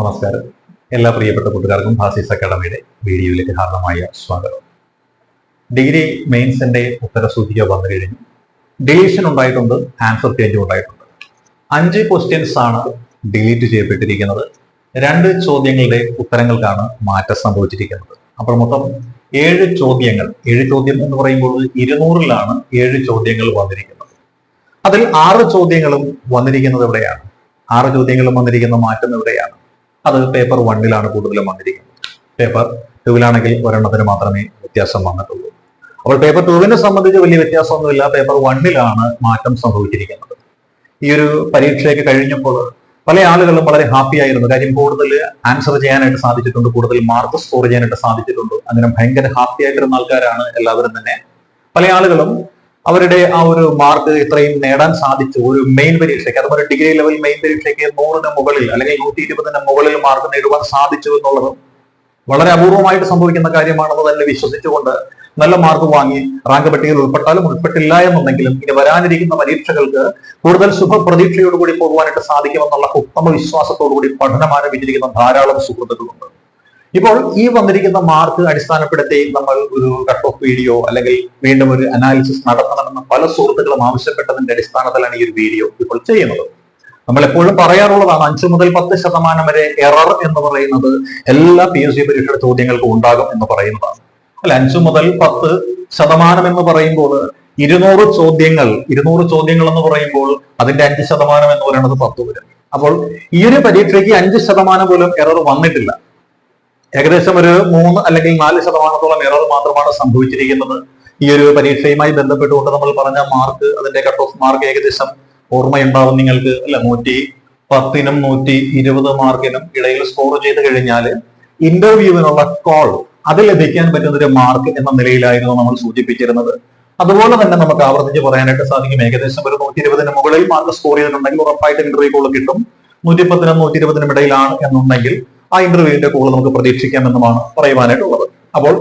നമസ്കാരം. എല്ലാ പ്രിയപ്പെട്ട കൂട്ടുകാർക്കും ഭാസീസ് അക്കാഡമിയുടെ വീഡിയോയിലേക്ക് ഹാർദമായ സ്വാഗതം. ഡിഗ്രി മെയിൻസിന്റെ ഉത്തരസൂചിക വന്നു കഴിഞ്ഞു. ഡിലീഷൻ ഉണ്ടായിട്ടുണ്ട് ആൻസർ ചേഞ്ച് ഉണ്ടായിട്ടുണ്ട്. അഞ്ച് ക്വസ്റ്റ്യൻസ് ആണ് ഡിലീറ്റ് ചെയ്യപ്പെട്ടിരിക്കുന്നത്. രണ്ട് ചോദ്യങ്ങളുടെ ഉത്തരങ്ങൾക്കാണ് മാറ്റം സംഭവിച്ചിരിക്കുന്നത്. അപ്പോൾ മൊത്തം ഏഴ് ചോദ്യങ്ങൾ ഏഴ് ചോദ്യം എന്ന് പറയുമ്പോൾ ഇരുന്നൂറിലാണ് ഏഴ് ചോദ്യങ്ങൾ വന്നിരിക്കുന്നത്. അതിൽ ആറ് ചോദ്യങ്ങളും വന്നിരിക്കുന്നത് എവിടെയാണ്? ആറ് ചോദ്യങ്ങളും വന്നിരിക്കുന്ന മാറ്റം എവിടെയാണ്? അത് പേപ്പർ വണ്ണിലാണ് കൂടുതലും വന്നിരിക്കുന്നത്. പേപ്പർ ടൂവിലാണെങ്കിൽ ഒരെണ്ണത്തിന് മാത്രമേ വ്യത്യാസം വന്നിട്ടുള്ളൂ. അപ്പോൾ പേപ്പർ ടൂവിനെ സംബന്ധിച്ച് വലിയ വ്യത്യാസമൊന്നുമില്ല. പേപ്പർ വണ്ണിലാണ് മാറ്റം സംഭവിച്ചിരിക്കുന്നത്. ഈ ഒരു പരീക്ഷയൊക്കെ കഴിഞ്ഞപ്പോൾ പല ആളുകളും വളരെ ഹാപ്പി ആയിരുന്നു. കാര്യം കൂടുതൽ ആൻസർ ചെയ്യാനായിട്ട് സാധിച്ചിട്ടുണ്ട്. കൂടുതൽ മാർക്ക് സ്കോർ ചെയ്യാനായിട്ട് സാധിച്ചിട്ടുണ്ട്. അങ്ങനെ ഭയങ്കര ഹാപ്പി ആയിട്ടിരുന്ന ആൾക്കാരാണ് എല്ലാവരും തന്നെ. പല ആളുകളും അവരുടെ ആ ഒരു മാർക്ക് ഇത്രയും നേടാൻ സാധിച്ചു ഒരു മെയിൻ പരീക്ഷയ്ക്ക്. അതുപോലെ ഡിഗ്രി ലെവൽ മെയിൻ പരീക്ഷയ്ക്ക് നൂറിന് മുകളിൽ അല്ലെങ്കിൽ നൂറ്റി ഇരുപതിന് മുകളിൽ മാർക്ക് നേടുവാൻ സാധിച്ചു എന്നുള്ളത് വളരെ അപൂർവമായിട്ട് സംഭവിക്കുന്ന കാര്യമാണെന്ന് തന്നെ വിശ്വസിച്ചുകൊണ്ട് നല്ല മാർക്ക് വാങ്ങി റാങ്ക് പട്ടികയിൽ ഉൾപ്പെട്ടാലും ഉൾപ്പെട്ടില്ല എന്നുണ്ടെങ്കിലും ഇനി വരാനിരിക്കുന്ന പരീക്ഷകൾക്ക് കൂടുതൽ ശുഭപ്രതീക്ഷയോടുകൂടി പോകുവാനായിട്ട് സാധിക്കുമെന്നുള്ള ഉത്തമ വിശ്വാസത്തോടുകൂടി പഠനം ആരംഭിച്ചിരിക്കുന്ന ധാരാളം സുഹൃത്തുക്കളുണ്ട്. ഇപ്പോൾ ഈ വന്നിരിക്കുന്ന മാർക്ക് അടിസ്ഥാനപ്പെടുത്തി നമ്മൾ ഒരു കട്ട് ഓഫ് വീഡിയോ അല്ലെങ്കിൽ വീണ്ടും ഒരു അനാലിസിസ് നടത്തണമെന്ന് പല സുഹൃത്തുക്കളും ആവശ്യപ്പെട്ടതിന്റെ അടിസ്ഥാനത്തിലാണ് ഈ ഒരു വീഡിയോ ഇപ്പോൾ ചെയ്യുന്നത്. നമ്മൾ എപ്പോഴും പറയാറുള്ളതാണ് അഞ്ചു മുതൽ പത്ത് ശതമാനം വരെ എറർ എന്ന് പറയുന്നത് എല്ലാ പി എസ് സി പരീക്ഷയുടെ ചോദ്യങ്ങൾക്കും ഉണ്ടാകും എന്ന് പറയുന്നതാണ്. അല്ല അഞ്ചു മുതൽ പത്ത് ശതമാനം എന്ന് പറയുമ്പോൾ ഇരുന്നൂറ് ചോദ്യങ്ങൾ ഇരുന്നൂറ് ചോദ്യങ്ങൾ എന്ന് പറയുമ്പോൾ അതിന്റെ അഞ്ച് ശതമാനം എന്ന് പറയുന്നത് പത്ത് വരും. അപ്പോൾ ഈ ഒരു പരീക്ഷയ്ക്ക് അഞ്ച് ശതമാനം പോലും എറർ വന്നിട്ടില്ല. ഏകദേശം ഒരു മൂന്ന് അല്ലെങ്കിൽ നാല് ശതമാനത്തോളം എറർ മാത്രമാണ് സംഭവിച്ചിരിക്കുന്നത്. ഈ ഒരു പരീക്ഷയുമായി ബന്ധപ്പെട്ടുകൊണ്ട് നമ്മൾ പറഞ്ഞ മാർക്ക് അതിന്റെ കട്ട് ഓഫ് മാർക്ക് ഏകദേശം ഓർമ്മയുണ്ടാവും നിങ്ങൾക്ക് അല്ല നൂറ്റി പത്തിനും നൂറ്റി ഇരുപത് മാർക്കിനും ഇടയിൽ സ്കോർ ചെയ്ത് കഴിഞ്ഞാൽ ഇന്റർവ്യൂവിനുള്ള കോൾ അത് ലഭിക്കാൻ പറ്റുന്ന ഒരു മാർക്ക് എന്ന നിലയിലായിരുന്നു നമ്മൾ സൂചിപ്പിച്ചിരുന്നത്. അതുപോലെ തന്നെ നമുക്ക് ആവർത്തിച്ച് പറയാനായിട്ട് സാധിക്കും ഏകദേശം ഒരു നൂറ്റി ഇരുപതിന് മുകളിൽ മാർക്ക് സ്കോർ ചെയ്തിട്ടുണ്ടെങ്കിൽ ഉറപ്പായിട്ട് ഇന്റർവ്യൂ കോൾ കിട്ടും. നൂറ്റി പത്തിനും നൂറ്റി ഇരുപതിനും ഇടയിലാണ് എന്നുണ്ടെങ്കിൽ ആ ഇന്റർവ്യൂവിന്റെ കോൾ നമുക്ക് പ്രതീക്ഷിക്കാമെന്നുമാണ് പറയുവാനായിട്ടുള്ളത്. അപ്പോൾ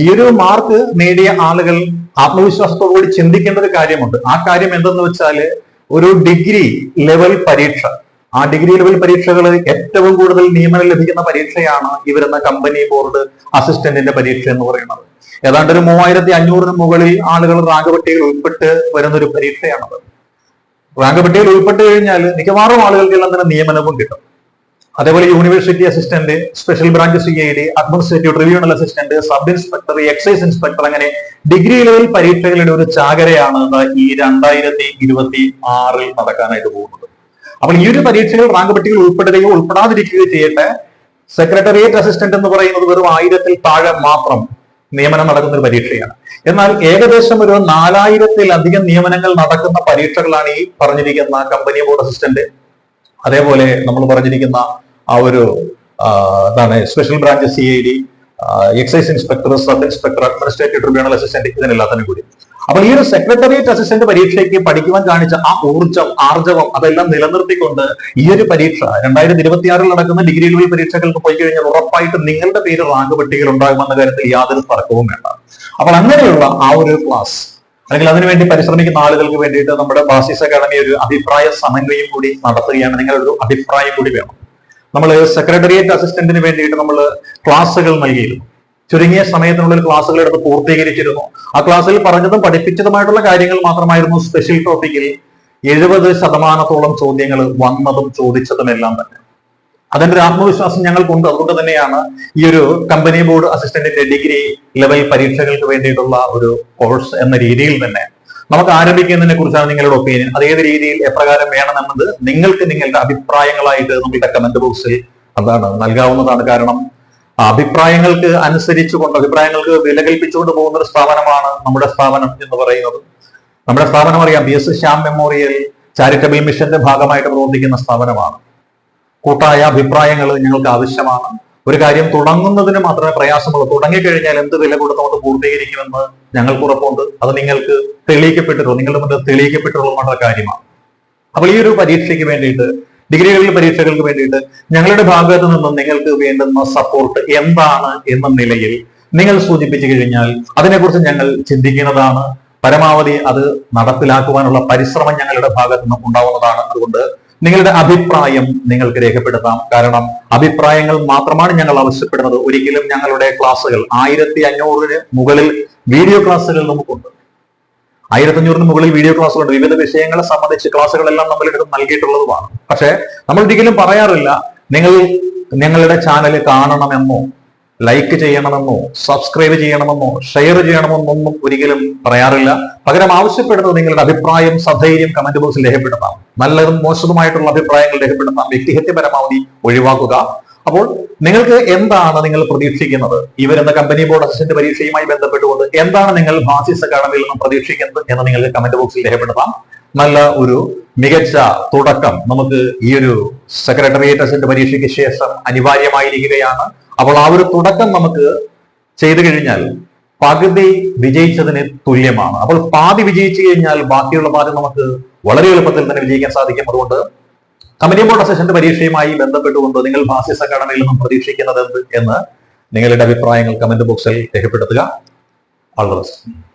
ഈ ഒരു മാർക്ക് നേടിയ ആളുകൾ ആത്മവിശ്വാസത്തോടുകൂടി ചിന്തിക്കേണ്ട ഒരു കാര്യമുണ്ട്. ആ കാര്യം എന്തെന്ന് വെച്ചാൽ ഒരു ഡിഗ്രി ലെവൽ പരീക്ഷ. ആ ഡിഗ്രി ലെവൽ പരീക്ഷകൾ ഏറ്റവും കൂടുതൽ നിയമനം ലഭിക്കുന്ന പരീക്ഷയാണ് ഇവരുന്ന വരുന്ന കമ്പനി ബോർഡ് അസിസ്റ്റന്റിന്റെ പരീക്ഷ എന്ന് പറയുന്നത്. ഏതാണ്ട് ഒരു മൂവായിരത്തി അഞ്ഞൂറിന് മുകളിൽ ആളുകൾ റാങ്ക് പട്ടികയിൽ ഉൾപ്പെട്ട് വരുന്ന ഒരു പരീക്ഷയാണത്. റാങ്ക് പട്ടികയിൽ ഉൾപ്പെട്ട് കഴിഞ്ഞാൽ മിക്കവാറും ആളുകൾക്കെല്ലാം തന്നെ നിയമനവും കിട്ടും. അതേപോലെ university assistant special branch C I D administrative tribunal assistant sub inspector excise inspector അങ്ങനെ ഡിഗ്രി ലെവൽ പരീക്ഷകളുടെ ഒരു ചാകരയാണ് ഈ രണ്ടായിരത്തി ഇരുപത്തി ആറിൽ നടക്കാനായിട്ട് പോകുന്നത്. അപ്പോൾ ഈ ഒരു പരീക്ഷകൾ റാങ്ക് പട്ടികയിൽ ഉൾപ്പെടുകയോ ഉൾപ്പെടാതിരിക്കുകയോ ചെയ്യട്ടെ സെക്രട്ടേറിയറ്റ് അസിസ്റ്റന്റ് എന്ന് പറയുന്നത് വെറും ആയിരത്തിൽ താഴെ മാത്രം നിയമനം നടക്കുന്ന ഒരു പരീക്ഷയാണ്. എന്നാൽ ഏകദേശം ഒരു നാലായിരത്തിലധികം നിയമനങ്ങൾ നടക്കുന്ന പരീക്ഷകളാണ് ഈ പറഞ്ഞിരിക്കുന്ന കമ്പനി ബോർഡ് അസിസ്റ്റന്റ് അതേപോലെ നമ്മൾ പറഞ്ഞിരിക്കുന്ന ആ ഒരു എന്താണ് special branch C I D excise inspector sub inspector administrative tribunal assistant ഇതിനെല്ലാത്തിനും കൂടി. അപ്പൊ ഈ ഒരു സെക്രട്ടേറിയറ്റ് അസിസ്റ്റന്റ് പരീക്ഷയ്ക്ക് പഠിക്കുവാൻ കാണിച്ച ആ ഊർജം ആർജവം അതെല്ലാം നിലനിർത്തിക്കൊണ്ട് ഈ ഒരു പരീക്ഷ രണ്ടായിരത്തി ഇരുപത്തിയാറിൽ നടക്കുന്ന ഡിഗ്രി ലെവൽ പരീക്ഷകൾക്ക് പോയി കഴിഞ്ഞാൽ ഉറപ്പായിട്ട് നിങ്ങളുടെ പേര് റാങ്ക് പട്ടികയിൽ ഉണ്ടാകുമെന്ന കാര്യത്തിൽ യാതൊരു തർക്കവും വേണ്ട. അപ്പോൾ അങ്ങനെയുള്ള ആ ഒരു ക്ലാസ് അല്ലെങ്കിൽ അതിനുവേണ്ടി പരിശ്രമിക്കുന്ന ആളുകൾക്ക് വേണ്ടിയിട്ട് നമ്മുടെ ബാസിസ് അക്കാഡമി ഒരു അഭിപ്രായ സമന്വയം കൂടി നടത്തുകയാണ്. നിങ്ങളുടെ ഒരു അഭിപ്രായം കൂടി വേണം. നമ്മൾ സെക്രട്ടേറിയറ്റ് അസിസ്റ്റന്റിന് വേണ്ടിയിട്ട് നമ്മൾ ക്ലാസ്സുകൾ നൽകിയിരുന്നു. ചുരുങ്ങിയ സമയത്തിനുള്ളിൽ ക്ലാസ്സുകൾ എടുത്ത് പൂർത്തീകരിച്ചിരുന്നു. ആ ക്ലാസ്സിൽ പറഞ്ഞതും പഠിപ്പിച്ചതുമായിട്ടുള്ള കാര്യങ്ങൾ മാത്രമായിരുന്നു സ്പെഷ്യൽ ടോപ്പിക്കിൽ എഴുപത് ശതമാനത്തോളം ചോദ്യങ്ങൾ വന്നതും ചോദിച്ചതും എല്ലാം തന്നെ. അതിന്റെ ഒരു ആത്മവിശ്വാസം ഞങ്ങൾക്കുണ്ട്. അതുകൊണ്ട് തന്നെയാണ് ഈ ഒരു കമ്പനി ബോർഡ് അസിസ്റ്റന്റിന്റെ ഡിഗ്രി ലെവൽ പരീക്ഷകൾക്ക് വേണ്ടിയിട്ടുള്ള ഒരു കോഴ്സ് എന്ന രീതിയിൽ തന്നെ നമുക്ക് ആരംഭിക്കുന്നതിനെ കുറിച്ചാണ് നിങ്ങളുടെ ഒപ്പീനിയൻ അത് ഏത് രീതിയിൽ എപ്രകാരം വേണമെന്നത് നിങ്ങൾക്ക് നിങ്ങളുടെ അഭിപ്രായങ്ങളായിട്ട് നമ്മളുടെ കമന്റ് ബോക്സിൽ അതാണ് നൽകാവുന്നതാണ്. കാരണം അഭിപ്രായങ്ങൾക്ക് അനുസരിച്ചുകൊണ്ട് അഭിപ്രായങ്ങൾക്ക് വില കൽപ്പിച്ചുകൊണ്ട് പോകുന്ന ഒരു സ്ഥാപനമാണ് നമ്മുടെ സ്ഥാപനം എന്ന് പറയുന്നത്. നമ്മുടെ സ്ഥാപനം അറിയാം B S Shyam memorial charitable മിഷന്റെ ഭാഗമായിട്ട് പ്രവർത്തിക്കുന്ന സ്ഥാപനമാണ്. കൂട്ടായ അഭിപ്രായങ്ങൾ ഞങ്ങൾക്ക് ആവശ്യമാണ്. ഒരു കാര്യം തുടങ്ങുന്നതിന് മാത്രമേ പ്രയാസമുള്ളൂ. തുടങ്ങിക്കഴിഞ്ഞാൽ എന്ത് വില കൊടുത്ത് നമുക്ക് പൂർത്തീകരിക്കുമെന്ന് ഞങ്ങൾക്ക് ഉറപ്പുണ്ട്. അത് നിങ്ങൾക്ക് തെളിയിക്കപ്പെട്ടിട്ടുള്ളൂ. നിങ്ങളുടെ മുന്നിൽ തെളിയിക്കപ്പെട്ടിട്ടുള്ള കാര്യമാണ്. അപ്പോൾ ഈ ഒരു പരീക്ഷയ്ക്ക് വേണ്ടിയിട്ട് ഡിഗ്രികളിൽ പരീക്ഷകൾക്ക് വേണ്ടിയിട്ട് ഞങ്ങളുടെ ഭാഗത്ത് നിന്നും നിങ്ങൾക്ക് വേണ്ടുന്ന സപ്പോർട്ട് എന്താണ് എന്ന നിലയിൽ നിങ്ങൾ സൂചിപ്പിച്ചു കഴിഞ്ഞാൽ അതിനെക്കുറിച്ച് ഞങ്ങൾ ചിന്തിക്കുന്നതാണ്. പരമാവധി അത് നടപ്പിലാക്കുവാനുള്ള പരിശ്രമം ഞങ്ങളുടെ ഭാഗത്ത് നിന്നും ഉണ്ടാവുന്നതാണ്. അതുകൊണ്ട് നിങ്ങളുടെ അഭിപ്രായം നിങ്ങൾക്ക് രേഖപ്പെടുത്താം. കാരണം അഭിപ്രായങ്ങൾ മാത്രമാണ് ഞങ്ങൾ ആവശ്യപ്പെടുന്നത്. ഒരിക്കലും ഞങ്ങളുടെ ക്ലാസ്സുകൾ ആയിരത്തി അഞ്ഞൂറിന് മുകളിൽ വീഡിയോ ക്ലാസ്സുകൾ നമുക്കുണ്ട്. ആയിരത്തി അഞ്ഞൂറിന് മുകളിൽ വീഡിയോ ക്ലാസ്സുകളുണ്ട് വിവിധ വിഷയങ്ങളെ സംബന്ധിച്ച് ക്ലാസ്സുകളെല്ലാം നമ്മളിടത്ത് നൽകിയിട്ടുള്ളതുമാണ്. പക്ഷേ നമ്മൾ ഒരിക്കലും പറയാറില്ല നിങ്ങൾ ഞങ്ങളുടെ ചാനൽ കാണണമെന്നോ ലൈക്ക് ചെയ്യണമെന്നോ സബ്സ്ക്രൈബ് ചെയ്യണമെന്നോ ഷെയർ ചെയ്യണമെന്നൊന്നും ഒരിക്കലും പറയാറില്ല. പകരം ആവശ്യപ്പെടുന്നത് നിങ്ങളുടെ അഭിപ്രായം സധൈര്യം കമന്റ് ബോക്സിൽ രേഖപ്പെടുത്താം. നല്ലതും മോശതുമായിട്ടുള്ള അഭിപ്രായങ്ങൾ രേഖപ്പെടുത്താം വ്യക്തിഹത്യ പരമാവധി ഒഴിവാക്കുക. അപ്പോൾ നിങ്ങൾക്ക് എന്താണ് നിങ്ങൾ പ്രതീക്ഷിക്കുന്നത്? ഇവർ എന്ന കമ്പനി ബോർഡ് അസിസ്റ്റന്റ് പരീക്ഷയുമായി ബന്ധപ്പെട്ടുകൊണ്ട് എന്താണ് നിങ്ങൾ ഭാസിസ് അക്കാഡമിയിൽ നിന്ന് പ്രതീക്ഷിക്കുന്നത് എന്ന് നിങ്ങൾക്ക് കമന്റ് ബോക്സിൽ രേഖപ്പെടുത്താം. നല്ല ഒരു മികച്ച തുടക്കം നമുക്ക് ഈ ഒരു സെക്രട്ടേറിയറ്റ് അസിസ്റ്റന്റ് പരീക്ഷയ്ക്ക് ശേഷം അനിവാര്യമായിരിക്കുകയാണ്. അപ്പോൾ ആ ഒരു തുടക്കം നമുക്ക് ചെയ്തു കഴിഞ്ഞാൽ പകുതി വിജയിച്ചതിന് തുല്യമാണ്. അപ്പോൾ പാതി വിജയിച്ചു കഴിഞ്ഞാൽ ബാക്കിയുള്ള പാതി നമുക്ക് വളരെ എളുപ്പത്തിൽ തന്നെ വിജയിക്കാൻ സാധിക്കും. അതുകൊണ്ട് കമ്പനി ബോർഡ് അസിസ്റ്റന്റ് പരീക്ഷയുമായി ബന്ധപ്പെട്ടുകൊണ്ട് നിങ്ങൾ ഭാസ്യസ് അക്കാഡമിയിൽ നിന്നും പ്രതീക്ഷിക്കുന്നത് എന്ന് നിങ്ങളുടെ അഭിപ്രായങ്ങൾ കമന്റ് ബോക്സിൽ രേഖപ്പെടുത്തുക. All the best